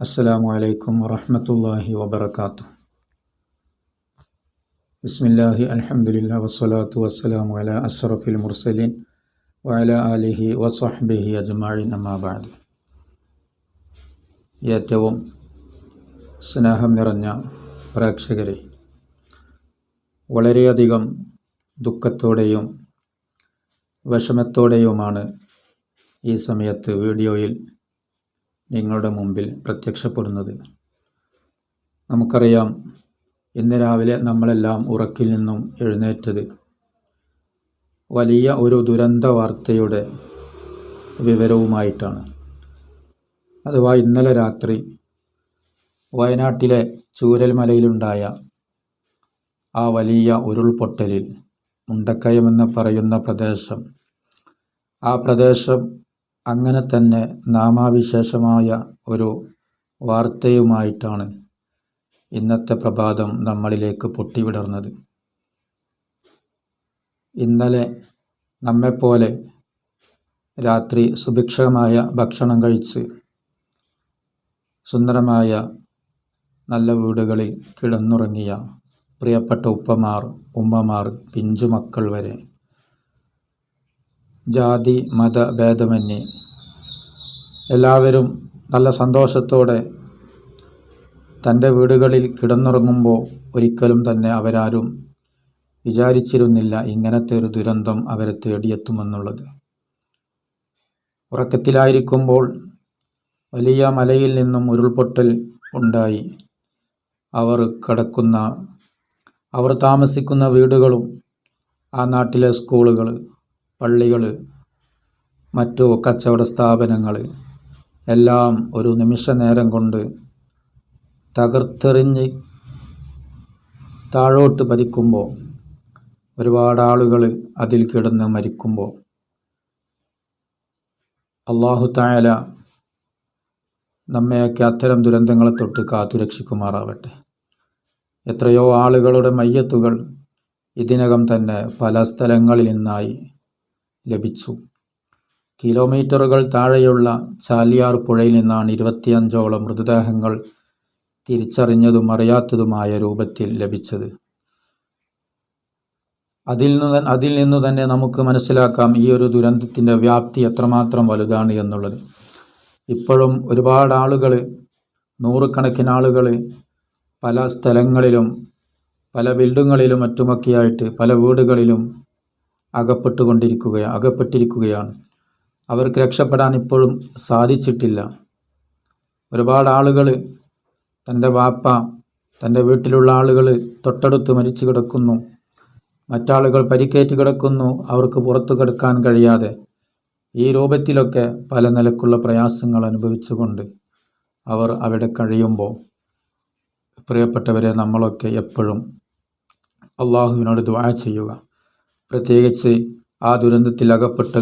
അസ്സലാമു അലൈക്കും വറഹമത്തല്ലാഹി വബർക്കാത്തു ബിസ്മില്ലാഹി അലഹമുല്ല വസ്സലാത്തു വസ്സലാമു അല അസ്റഫിൽ മുർസലിൻ വഅല അലിഹി വസഹ്ബിഹി അജ്മാഇൻ അമ്മാബാദ് ഏറ്റവും സ്നേഹം നിറഞ്ഞ പ്രേക്ഷകരെ വളരെയധികം ദുഃഖത്തോടെയും വിഷമത്തോടെയുമാണ് ഈ സമയത്ത് വീഡിയോയിൽ നിങ്ങളുടെ മുമ്പിൽ പ്രത്യക്ഷപ്പെടുന്നത്. നമുക്കറിയാം ഇന്ന് രാവിലെ നമ്മളെല്ലാം ഉറക്കിൽ നിന്നും എഴുന്നേറ്റത്. വലിയ ഒരു ദുരന്ത വാർത്തയുടെ വിവരവുമായിട്ടാണ്. അഥവാ ഇന്നലെ രാത്രി വയനാട്ടിലെ ചൂരൽമലയിലുണ്ടായ ആ വലിയ ഉരുൾപൊട്ടലിൽ മുണ്ടക്കയമെന്ന് പറയുന്ന പ്രദേശം ആ പ്രദേശം അങ്ങനെ തന്നെ നാമാവിശേഷമായ ഒരു വാർത്തയുമായിട്ടാണ് ഇന്നത്തെ പ്രഭാതം നമ്മളിലേക്ക് പൊട്ടിവിടർന്നത്. ഇന്നലെ നമ്മെപ്പോലെ രാത്രി സുഭിക്ഷമായ ഭക്ഷണം കഴിച്ച് സുന്ദരമായ നല്ല വീടുകളിൽ കിടന്നുറങ്ങിയ പ്രിയപ്പെട്ട ഉപ്പമാർ ഉമ്മമാർ പിഞ്ചുമക്കൾ വരെ ജാതി മത ഭേദമന്യേ. എല്ലാവരും നല്ല സന്തോഷത്തോടെ തന്റെ വീടുകളിൽ കിടന്നുറങ്ങുമ്പോൾ ഒരിക്കലും തന്നെ അവരാരും വിചാരിച്ചിരുന്നില്ല ഇങ്ങനത്തെ ഒരു ദുരന്തം അവരെ തേടിയെത്തുമെന്നുള്ളത്. ഉറക്കത്തിലായിരിക്കുമ്പോൾ വലിയ മലയിൽ നിന്നും ഉരുൾപൊട്ടൽ ഉണ്ടായി. അവർ കിടക്കുന്ന അവർ താമസിക്കുന്ന വീടുകളും ആ നാട്ടിലെ സ്കൂളുകൾ പള്ളികൾ മറ്റു കച്ചവട സ്ഥാപനങ്ങൾ എല്ലാം ഒരു നിമിഷ നേരം കൊണ്ട് തകർത്തെറിഞ്ഞ് താഴോട്ട് പതിക്കുമ്പോൾ ഒരുപാട് ആളുകൾ അതിൽ കിടന്ന് മരിക്കുമ്പോൾ അള്ളാഹു തായാല നമ്മയൊക്കെ അത്തരം ദുരന്തങ്ങളെ തൊട്ട് കാത്തുരക്ഷിക്കുമാറാവട്ടെ എത്രയോ ആളുകളുടെ മയ്യത്തുകൾ ഇതിനകം തന്നെ പല സ്ഥലങ്ങളിൽ നിന്നായി ലഭിച്ചു. കിലോമീറ്ററുകൾ താഴെയുള്ള ചാലിയാർ പുഴയിൽ നിന്നാണ് ഇരുപത്തിയഞ്ചോളം മൃതദേഹങ്ങൾ തിരിച്ചറിഞ്ഞതും അറിയാത്തതുമായ രൂപത്തിൽ ലഭിച്ചത്. അതിൽ നിന്ന് അതിൽ നിന്നു തന്നെ നമുക്ക് മനസ്സിലാക്കാം ഈ ഒരു ദുരന്തത്തിന്റെ വ്യാപ്തി എത്രമാത്രം വലുതാണ് എന്നുള്ളത്. ഇപ്പോഴും ഒരുപാട് ആളുകൾ നൂറുകണക്കിന് ആളുകൾ പല സ്ഥലങ്ങളിലും പല ബിൽഡിങ്ങുകളിലും മറ്റുമൊക്കെയായിട്ട് പല വീടുകളിലും അകപ്പെട്ടുകൊണ്ടിരിക്കുക അകപ്പെട്ടിരിക്കുകയാണ്. അവർക്ക് രക്ഷപ്പെടാൻ ഇപ്പോഴും സാധിച്ചിട്ടില്ല. ഒരുപാട് ആളുകൾ തന്റെ വാപ്പ തന്റെ വീട്ടിലുള്ള ആളുകൾ തൊട്ടടുത്ത് മരിച്ചു കിടക്കുന്നു. മറ്റാളുകൾ പരിക്കേറ്റ് കിടക്കുന്നു അവർക്ക് പുറത്തു കിടക്കാൻ കഴിയാതെ. ഈ രൂപത്തിലൊക്കെ പല നിലക്കുള്ള പ്രയാസങ്ങൾ അനുഭവിച്ചുകൊണ്ട് അവർ അവിടെ കഴിയുമ്പോൾ പ്രിയപ്പെട്ടവരെ നമ്മളൊക്കെ എപ്പോഴും അള്ളാഹുവിനോട് ദ്വാ ചെയ്യുക. പ്രത്യേകിച്ച് ആ ദുരന്തത്തിൽ അകപ്പെട്ട്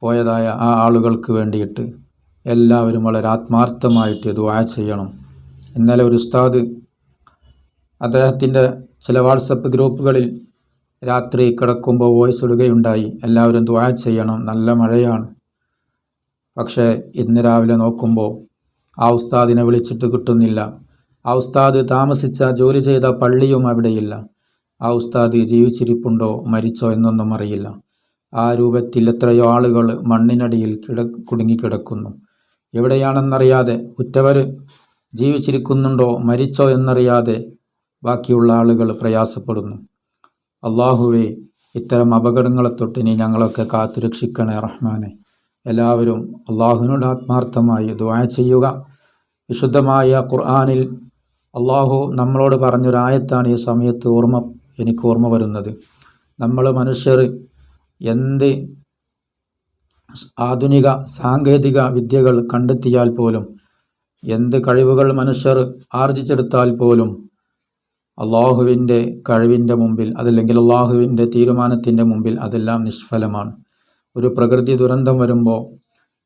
പോയതായ ആ ആളുകൾക്ക് വേണ്ടിയിട്ട് എല്ലാവരും വളരെ ആത്മാർത്ഥമായിട്ട് ദുആ ചെയ്യണം. ഇന്നലെ ഒരു ഉസ്താദ് അദ്ദേഹത്തിന്റെ ചില വാട്സപ്പ് ഗ്രൂപ്പുകളിൽ രാത്രി കിടക്കുമ്പോൾ വോയിസ് ഇടുകയുണ്ടായി. എല്ലാവരും ദുആ ചെയ്യണം. നല്ല മഴയാണ്. പക്ഷേ ഇന്ന് രാവിലെ നോക്കുമ്പോൾ ആ ഉസ്താദിനെ വിളിച്ചിട്ട് കിട്ടുന്നില്ല. ആ ഉസ്താദ് താമസിച്ച ജോലി ചെയ്ത പള്ളിയും അവിടെയില്ല. ആ ഉസ്താദ് ജീവിച്ചിരിപ്പുണ്ടോ മരിച്ചോ എന്നൊന്നും അറിയില്ല. ആ രൂപത്തിൽ എത്രയോ ആളുകൾ മണ്ണിനടിയിൽ കിട കുടുങ്ങിക്കിടക്കുന്നു. എവിടെയാണെന്നറിയാതെ ഉറ്റവർ ജീവിച്ചിരിക്കുന്നുണ്ടോ മരിച്ചോ എന്നറിയാതെ ബാക്കിയുള്ള ആളുകൾ പ്രയാസപ്പെടുന്നു. അള്ളാഹുവെ ഇത്തരം അപകടങ്ങളെ തൊട്ട് ഇനി ഞങ്ങളൊക്കെ കാത്തുരക്ഷിക്കണേ റഹ്മാനെ. എല്ലാവരും അള്ളാഹുവിനോട് ആത്മാർത്ഥമായി ദുആ ചെയ്യുക. വിശുദ്ധമായ ഖുർആാനിൽ അള്ളാഹു നമ്മളോട് പറഞ്ഞൊരായത്താണ് ഈ സമയത്ത് ഓർമ്മ എനിക്ക് ഓർമ്മ വരുന്നത്. നമ്മൾ മനുഷ്യർ എന്ത് ആധുനിക സാങ്കേതിക വിദ്യകൾ കണ്ടെത്തിയാൽ പോലും എന്ത് കഴിവുകൾ മനുഷ്യർ ആർജിച്ചെടുത്താൽ പോലും അള്ളാഹുവിന്റെ കഴിവിന്റെ മുമ്പിൽ അതല്ലെങ്കിൽ അള്ളാഹുവിന്റെ തീരുമാനത്തിന്റെ മുമ്പിൽ അതെല്ലാം നിഷ്ഫലമാണ്. ഒരു പ്രകൃതി ദുരന്തം വരുമ്പോൾ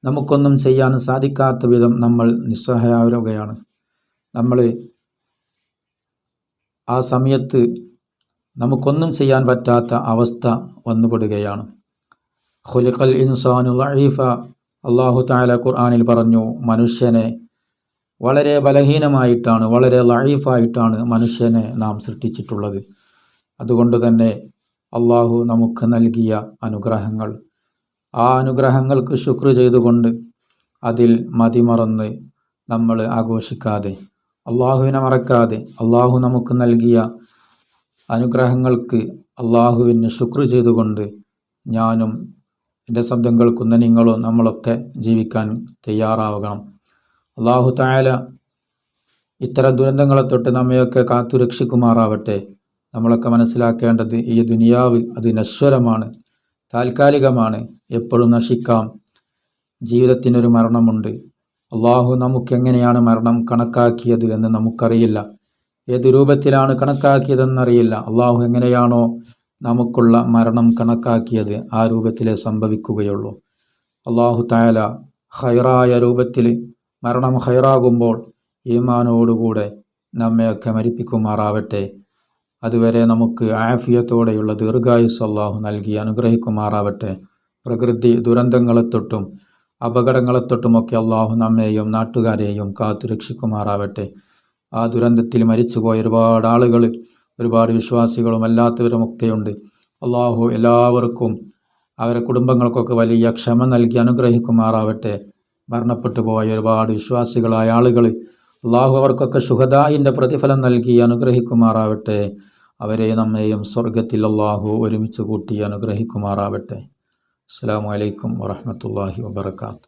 നമുക്കൊന്നും ചെയ്യാൻ സാധിക്കാത്ത വിധം നമ്മൾ നിസ്സഹായരാകുകയാണ് നമ്മൾ ആ സമയത്ത് നമുക്കൊന്നും ചെയ്യാൻ പറ്റാത്ത അവസ്ഥ വന്നുപെടുകയാണ്. ഖുലിഖൽ ഇൻസാനു ലഹീഫ അള്ളാഹു താല ഖുർആാനിൽ പറഞ്ഞു മനുഷ്യനെ വളരെ ബലഹീനമായിട്ടാണ് വളരെ ലഹീഫായിട്ടാണ് മനുഷ്യനെ നാം സൃഷ്ടിച്ചിട്ടുള്ളത്. അതുകൊണ്ട് തന്നെ അള്ളാഹു നമുക്ക് നൽകിയ അനുഗ്രഹങ്ങൾ. ആ അനുഗ്രഹങ്ങൾക്ക് ശുക്ർ ചെയ്തുകൊണ്ട് അതിൽ മതിമറന്ന് നമ്മൾ ആഘോഷിക്കാതെ അള്ളാഹുവിനെ മറക്കാതെ അള്ളാഹു നമുക്ക് നൽകിയ അനുഗ്രഹങ്ങൾക്ക് അള്ളാഹുവിന് ശുക്ർ ചെയ്തുകൊണ്ട് ഞാനും എന്റെ ശബ്ദം കേൾക്കുന്ന നിങ്ങളും നമ്മളൊക്കെ ജീവിക്കാൻ തയ്യാറാവണം. അള്ളാഹു തായാല ഇത്തരം ദുരന്തങ്ങളെ തൊട്ട് നമ്മയൊക്കെ കാത്തു രക്ഷിക്കുമാറാവട്ടെ. നമ്മളൊക്കെ മനസ്സിലാക്കേണ്ടത് ഈ ദുനിയാവ് അത് നശ്വരമാണ് താൽക്കാലികമാണ് എപ്പോഴും നശിക്കാം. ജീവിതത്തിനൊരു മരണമുണ്ട്. അള്ളാഹു നമുക്കെങ്ങനെയാണ് മരണം കണക്കാക്കിയത് എന്ന് നമുക്കറിയില്ല. ഏത് രൂപത്തിലാണ് കണക്കാക്കിയതെന്നറിയില്ല. അള്ളാഹു എങ്ങനെയാണോ നമുക്കുള്ള മരണം കണക്കാക്കിയത് ആ രൂപത്തിലേ സംഭവിക്കുകയുള്ളൂ. അള്ളാഹു തായാല ഹൈറായ രൂപത്തിൽ മരണം ഹൈറാകുമ്പോൾ ഈമാനോടുകൂടെ നമ്മയൊക്കെ മരിപ്പിക്കുമാറാവട്ടെ. അതുവരെ നമുക്ക് ആഫിയത്തോടെയുള്ള ദീർഘായുസ് അള്ളാഹു നൽകി അനുഗ്രഹിക്കുമാറാവട്ടെ. പ്രകൃതി ദുരന്തങ്ങളെ തൊട്ടും അപകടങ്ങളെ തൊട്ടുമൊക്കെ അള്ളാഹു നമ്മെയും നാട്ടുകാരെയും കാത്തു രക്ഷിക്കുമാറാവട്ടെ ആ ദുരന്തത്തിൽ മരിച്ചുപോയ ഒരുപാട് ആളുകൾ ഒരുപാട് വിശ്വാസികളും അല്ലാത്തവരുമൊക്കെയുണ്ട്. അള്ളാഹു എല്ലാവർക്കും അവരെ കുടുംബങ്ങൾക്കൊക്കെ വലിയ ക്ഷമ നൽകി അനുഗ്രഹിക്കുമാറാവട്ടെ. മരണപ്പെട്ടു പോയ ഒരുപാട് വിശ്വാസികളായ ആളുകൾ അള്ളാഹു അവർക്കൊക്കെ ശുഹദായിന്റെ പ്രതിഫലം നൽകി അനുഗ്രഹിക്കുമാറാവട്ടെ. അവരെ നമ്മെയും സ്വർഗത്തിൽ അള്ളാഹു ഒരുമിച്ച് കൂട്ടി അനുഗ്രഹിക്കുമാറാവട്ടെ. അസ്സാം വലൈക്കും വാഹമത്തല്ലാഹി വാബർക്കാത്തു